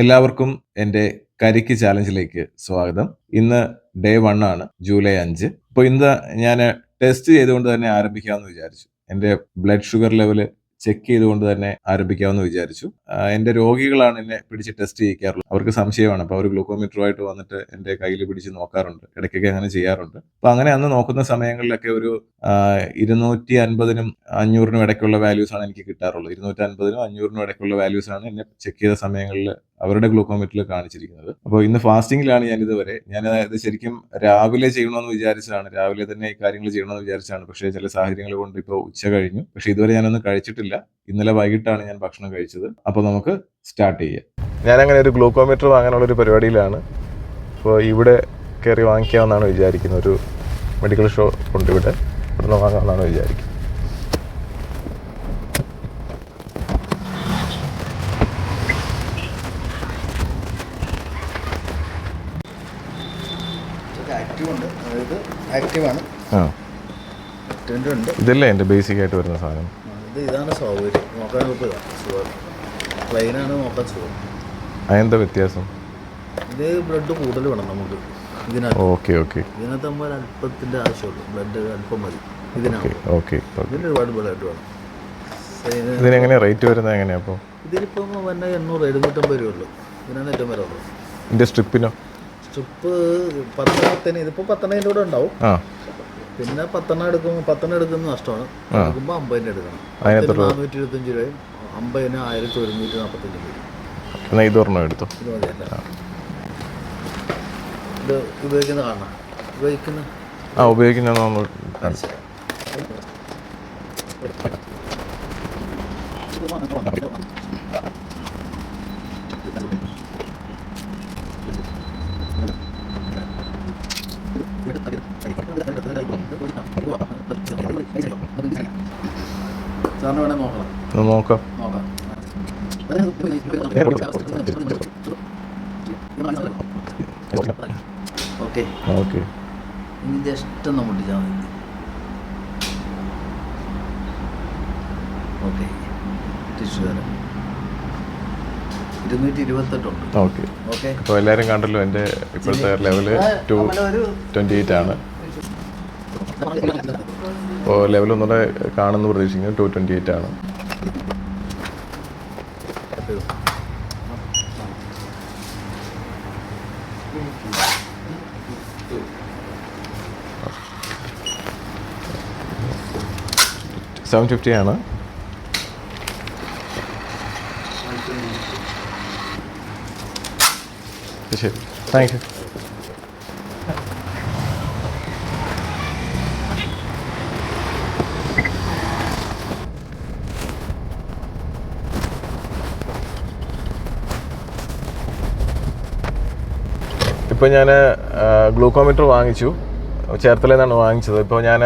എല്ലാവർക്കും എന്റെ കരിക്ക് ചാലഞ്ചിലേക്ക് സ്വാഗതം. ഇന്ന് ഡേ വൺ ആണ് ജൂലൈ അഞ്ച്. അപ്പോൾ ഇന്ന് ഞാൻ ടെസ്റ്റ് ചെയ്തുകൊണ്ട് തന്നെ ആരംഭിക്കാമെന്ന് വിചാരിച്ചു. എന്റെ ബ്ലഡ് ഷുഗർ ലെവൽ ചെക്ക് ചെയ്തുകൊണ്ട് തന്നെ ആരംഭിക്കാമെന്ന് വിചാരിച്ചു. എന്റെ രോഗികളാണ് എന്നെ പിടിച്ച് ടെസ്റ്റ് ചെയ്യിക്കാറുള്ളത്. അവർക്ക് സംശയമാണ്. അപ്പോൾ അവർ ഗ്ലൂക്കോമീറ്ററുമായിട്ട് വന്നിട്ട് എന്റെ കയ്യിൽ പിടിച്ച് നോക്കാറുണ്ട്. ഇടയ്ക്കൊക്കെ അങ്ങനെ ചെയ്യാറുണ്ട്. അപ്പോൾ അങ്ങനെ അന്ന് നോക്കുന്ന സമയങ്ങളിലൊക്കെ ഒരു ഇരുന്നൂറ്റി അൻപതിനും അഞ്ഞൂറിനും ഇടയ്ക്കുള്ള വാല്യൂസ് ആണ് എനിക്ക് കിട്ടാറുള്ളത്. ഇരുന്നൂറ്റി അൻപതിനും അഞ്ഞൂറിനും ഇടയ്ക്കുള്ള വാല്യൂസ് ആണ് എന്നെ ചെക്ക് ചെയ്ത സമയങ്ങളിൽ അവരുടെ ഗ്ലൂക്കോമീറ്റർ കാണിച്ചിരിക്കുന്നത്. അപ്പോൾ ഇന്ന് ഫാസ്റ്റിംഗിലാണ് ഞാൻ ഇതുവരെ. ഞാൻ ഇത് ശരിക്കും രാവിലെ ചെയ്യണമെന്ന് വിചാരിച്ചാണ് രാവിലെ തന്നെ ഈ കാര്യങ്ങൾ ചെയ്യണമെന്ന് വിചാരിച്ചാണ് പക്ഷേ ചില സാഹചര്യങ്ങൾ കൊണ്ട് ഇപ്പോൾ ഉച്ച കഴിഞ്ഞു. പക്ഷേ ഇതുവരെ ഞാനൊന്നും കഴിച്ചിട്ടില്ല. ഇന്നലെ വൈകിട്ടാണ് ഞാൻ ഭക്ഷണം കഴിച്ചത്. അപ്പോൾ നമുക്ക് സ്റ്റാർട്ട് ചെയ്യാം. ഞാനങ്ങനെ ഒരു ഗ്ലൂക്കോമീറ്റർ വാങ്ങാനുള്ള ഒരു പരിപാടിയിലാണ്. അപ്പോൾ ഇവിടെ കയറി വാങ്ങിക്കാമെന്നാണ് വിചാരിക്കുന്നത്. ഒരു മെഡിക്കൽ ഷോപ്പ് ഉണ്ട് ഇവിടെ. ഇവിടുന്ന് വാങ്ങാമെന്നാണ് വിചാരിക്കുന്നത്. അതായത് ആക്റ്റീവാണ് ഉണ്ട്. ഇതല്ലേ എന്റെ ബേസിക് ആയിട്ട് വരുന്ന സാധനം? ഇത് ഇതാണ് സൗകര്യം നോക്കാൻ ഇപ്പോൾ ഇതാണ് സുഖം പ്ലെയിനാണ് നോക്കാൻ സുഖം അതെന്താ വ്യത്യാസം? ഇത് ബ്ലഡ് കൂടുതൽ വേണം നമുക്ക്. ഇതിനകത്ത്. ഓക്കെ ഓക്കെ ഇതിനകത്ത് നമ്മൾ ഒരു അല്പത്തിന്റെ ആവശ്യമുള്ളൂ. ബ്ലഡ് അല്പം മതി. ഇതിനാവും ഓക്കെ ഓക്കെ ഇതിന് ഒരുപാട് ബ്ലഡ് വേണം. ഇതിന് ഇതിനെങ്ങനെയാ റേറ്റ് വരുന്നത് എങ്ങനെയാ അപ്പോൾ? ഇതിലിപ്പം വന്ന എണ്ണൂറ് എഴുന്നൂറ്റമ്പത് രൂപയുള്ളൂ ഇതിനാണ് ഏറ്റവും വില ഉള്ളത്. ഇതിന്റെ സ്ട്രിപ്പിനോ സ്ട്രിപ്പ് പത്തെണ്ണത്തിന് ഇതിപ്പോ പത്തെണ്ണത്തിന്റെ കൂടെ ഉണ്ടാവും. ആ. പിന്നെ പത്തെണ്ണം എടുക്കുമ്പോൾ പത്തെണ്ണം എടുക്കുന്നത് നഷ്ടമാണ്. എടുക്കുമ്പോൾ അമ്പതിന്റെ എടുക്കണം. അതിന് നാനൂറ്റി ഇരുപത്തഞ്ച് രൂപയും അമ്പതിന് ആയിരത്തി ഒരുന്നൂറ്റി നാൽപ്പത്തഞ്ച് രൂപയും. ഇത് ഒരെണ്ണം എടുത്തോ. ഇത് മതിയല്ല? ഇത് ഉപയോഗിക്കുന്ന കാണണം. ഉപയോഗിക്കുന്ന? ആ ഉപയോഗിക്കുന്ന സാറിന് വേണേൽ നോക്കണം. നോക്കാം. നോക്കാം. ഓക്കെ. ഓക്കെ. ഇനി ജസ്റ്റ് ഒന്ന് മുട്ടിച്ചാൽ മതി. ഓക്കെ. ടിഷ്യൂ തരാം ഇരുന്നൂറ്റി ഇരുപത്തെട്ടുണ്ട് ഓക്കെ. ഓക്കെ. അപ്പോൾ എല്ലാവരും കണ്ടല്ലോ എന്റെ ഇപ്പോഴത്തെ level two twenty twenty eight ആണ്. അപ്പോൾ ലെവൽ ഒന്നുകൂടെ കാണുന്ന പ്രതീക്ഷിക്കുന്നു. ടു ട്വന്റി എയ്റ്റ് ആണ്. സെവൻ ഫിഫ്റ്റി ആണ്. ശരി. താങ്ക് യു ഇപ്പോൾ ഞാൻ ഗ്ലൂക്കോമീറ്റർ വാങ്ങിച്ചു. ചേർത്തലയിൽ നിന്നാണ് വാങ്ങിച്ചത്. ഇപ്പോൾ ഞാൻ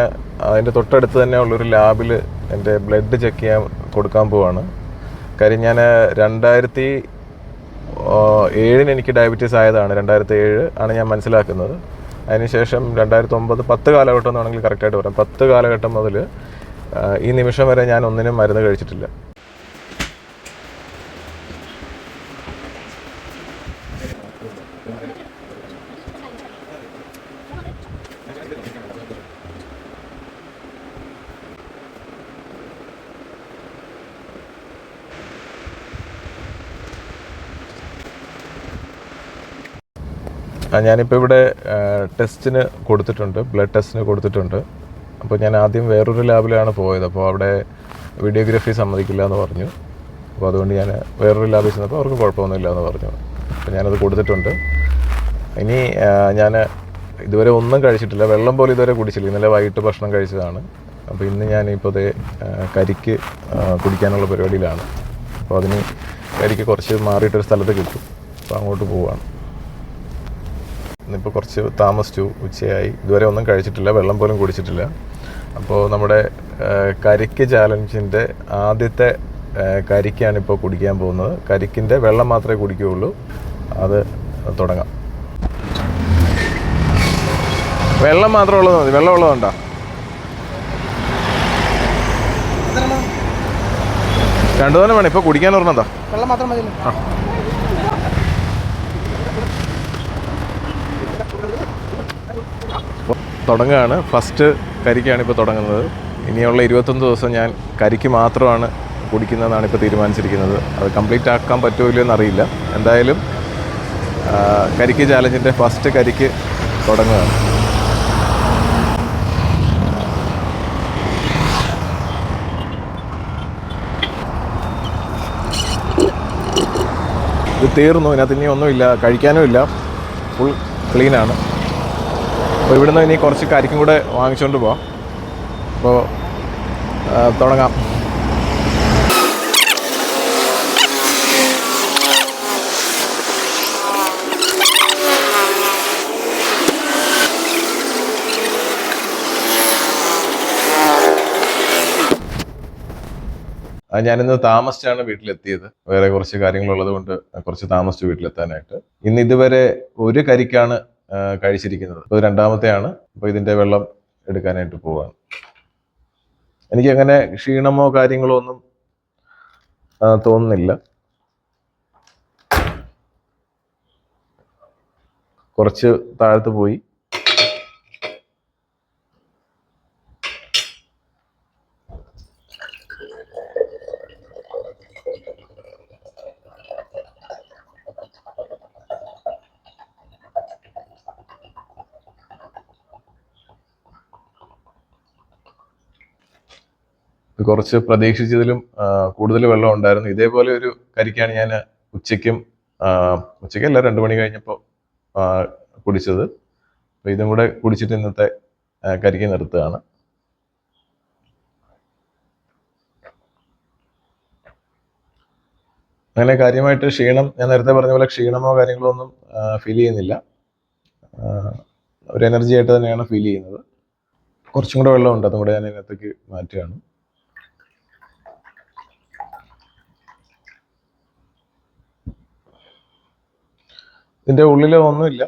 അതിന്റെ തൊട്ടടുത്ത് തന്നെ ഉള്ളൊരു ലാബിൽ എന്റെ ബ്ലഡ് ചെക്ക് ചെയ്യാൻ കൊടുക്കാൻ പോവാണ്. കാര്യം ഞാൻ രണ്ടായിരത്തി ഏഴിന് എനിക്ക് ഡയബറ്റീസ് ആയതാണ്. രണ്ടായിരത്തി ഏഴ് ആണ് ഞാൻ മനസ്സിലാക്കുന്നത്. അതിനുശേഷം രണ്ടായിരത്തി ഒമ്പത് പത്ത് കാലഘട്ടം എന്ന് വേണമെങ്കിൽ കറക്റ്റായിട്ട് പറയാം. പത്ത് കാലഘട്ടം മുതൽ ഈ നിമിഷം വരെ ഞാൻ ഒന്നിനും മരുന്ന് കഴിച്ചിട്ടില്ല. ഞാനിപ്പോൾ ഇവിടെ ടെസ്റ്റിന് കൊടുത്തിട്ടുണ്ട് ബ്ലഡ് ടെസ്റ്റിന് കൊടുത്തിട്ടുണ്ട്. അപ്പോൾ ഞാൻ ആദ്യം വേറൊരു ലാബിലാണ് പോയത്. അപ്പോൾ അവിടെ വീഡിയോഗ്രാഫി സമ്മതിക്കില്ല എന്ന് പറഞ്ഞു. അപ്പോൾ അതുകൊണ്ട് ഞാൻ വേറൊരു ലാബിൽ ചെന്നപ്പോൾ അവർക്ക് കുഴപ്പമൊന്നുമില്ല എന്ന് പറഞ്ഞു. അപ്പോൾ ഞാനത് കൊടുത്തിട്ടുണ്ട്. ഇനി ഞാൻ ഇതുവരെ ഒന്നും കഴിച്ചിട്ടില്ല. വെള്ളം പോലും ഇതുവരെ കുടിച്ചില്ല. ഇന്നലെ വൈകിട്ട് ഭക്ഷണം കഴിച്ചതാണ്. അപ്പോൾ ഇന്ന് ഞാനിപ്പോൾ ആ, കരിക്ക് കുടിക്കാനുള്ള പരിപാടിയിലാണ്. അപ്പോൾ അതിന് കരിക്ക് കുറച്ച് മാറിയിട്ടൊരു സ്ഥലത്ത് കിട്ടും. അപ്പോൾ അങ്ങോട്ട് പോവുകയാണ് ഇന്നിപ്പോൾ കുറച്ച് താമസിച്ചു ഉച്ചയായി. ഇതുവരെ ഒന്നും കഴിച്ചിട്ടില്ല വെള്ളം പോലും കുടിച്ചിട്ടില്ല. അപ്പോൾ നമ്മുടെ ആ, കരിക്ക് ചാലഞ്ചിന്റെ ആദ്യത്തെ ആ, കരിക്കാണ് ഇപ്പോൾ കുടിക്കാൻ പോകുന്നത്. കരിക്കിന്റെ വെള്ളം മാത്രമേ കുടിക്കുകയുള്ളൂ. അത് തുടങ്ങാം. വെള്ളം മാത്രം ഉള്ളത് മതി വെള്ളം ഉള്ളതുണ്ടോ രണ്ടു തന്നെ വേണം. ഇപ്പോൾ കുടിക്കാൻ പറഞ്ഞതാ വെള്ളം മാത്രം മതി തുടങ്ങുകയാണ്. ഫസ്റ്റ് കരിക്കാണ് ഇപ്പോൾ തുടങ്ങുന്നത്. ഇനിയുള്ള ഇരുപത്തൊന്ന് ദിവസം ഞാൻ കരിക്ക് മാത്രമാണ് കുടിക്കുന്നതെന്നാണ് ഇപ്പോൾ തീരുമാനിച്ചിരിക്കുന്നത്. അത് കംപ്ലീറ്റ് ആക്കാൻ പറ്റുമല്ലോ എന്നറിയില്ല എന്തായാലും കരിക്ക് ചാലഞ്ചിന്റെ ഫസ്റ്റ് കരിക്ക് തുടങ്ങുകയാണ്. ഇത് തീർന്നു. ഇതിനകത്ത് ഇനി ഒന്നുമില്ല. കഴിക്കാനും ഇല്ല ഫുൾ ക്ലീനാണ്. അപ്പോൾ ഇവിടുന്ന് ഇനി കുറച്ച് കരിക്കും കൂടെ വാങ്ങിച്ചുകൊണ്ട് പോവാം. അപ്പോൾ തുടങ്ങാം. ഞാനിന്ന് താമസിച്ചാണ് വീട്ടിലെത്തിയത്. വേറെ കുറച്ച് കാര്യങ്ങളുള്ളത് കൊണ്ട് കുറച്ച് താമസിച്ചു വീട്ടിലെത്താനായിട്ട്. ഇന്ന് ഇതുവരെ ഒരു കരിക്കാണ് കഴിച്ചിരിക്കുന്നത്. അപ്പോൾ രണ്ടാമത്തെയാണ്. അപ്പോൾ ഇതിന്റെ വെള്ളം എടുക്കാനായിട്ട് പോവാണ്. എനിക്ക് അങ്ങനെ ക്ഷീണമോ കാര്യങ്ങളോ ഒന്നും തോന്നുന്നില്ല. കുറച്ച് താഴത്ത് പോയി. കുറച്ച് പ്രതീക്ഷിച്ചതിലും കൂടുതൽ വെള്ളം ഉണ്ടായിരുന്നു. ഇതേപോലെ ഒരു കരിക്കാണ് ഞാൻ ഉച്ചയ്ക്കും ഉച്ചയ്ക്കല്ല രണ്ട് മണി കഴിഞ്ഞപ്പോൾ കുടിച്ചത്. അപ്പോൾ ഇതും കൂടെ കുടിച്ചിട്ട് ഇന്നത്തെ കരിക്ക് നിർത്തുകയാണ്. അങ്ങനെ കാര്യമായിട്ട് ക്ഷീണം ഞാൻ നേരത്തെ പറഞ്ഞ പോലെ ക്ഷീണമോ കാര്യങ്ങളോ ഒന്നും ഫീൽ ചെയ്യുന്നില്ല. ഒരു എനർജി ആയിട്ട് തന്നെയാണ് ഫീൽ ചെയ്യുന്നത്. കുറച്ചും കൂടെ വെള്ളമുണ്ട് അതും കൂടെ ഞാൻ ഇതിനകത്തേക്ക് മാറ്റുകയാണ്. ഇതിന്റെ ഉള്ളിൽ ഒന്നുമില്ല.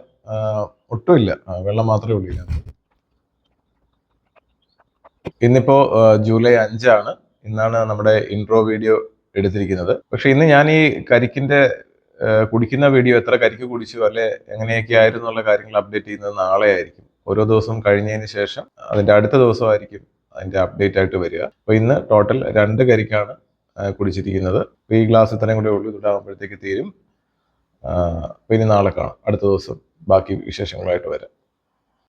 ഒട്ടുമില്ല. വെള്ളം മാത്രമേ ഉള്ളില്ല ഇന്നിപ്പോൾ ജൂലൈ അഞ്ചാണ്. ഇന്നാണ് നമ്മുടെ ഇൻട്രോ വീഡിയോ എടുത്തിരിക്കുന്നത്. പക്ഷെ ഇന്ന് ഞാൻ ഈ കരിക്കിന്റെ കുടിക്കുന്ന വീഡിയോ എത്ര കരിക്ക് കുടിച്ചു അല്ലെ എങ്ങനെയൊക്കെ ആയിരുന്നു എന്നുള്ള കാര്യങ്ങൾ അപ്ഡേറ്റ് ചെയ്യുന്നത് നാളെ ആയിരിക്കും. ഓരോ ദിവസം കഴിഞ്ഞതിന് ശേഷം അതിന്റെ അടുത്ത ദിവസമായിരിക്കും അതിന്റെ അപ്ഡേറ്റ് ആയിട്ട് വരിക. അപ്പോൾ ഇന്ന് ടോട്ടൽ രണ്ട് കരിക്കാണ് കുടിച്ചിരിക്കുന്നത്. ഈ ഗ്ലാസ് ഇത്രയും കൂടെ ഉള്ളൂ ഇതാകുമ്പോഴത്തേക്ക് തീരും. അപ്പൊ നാളെ കാണാം. അടുത്ത ദിവസം ബാക്കി വിശേഷങ്ങളായിട്ട് വരാം.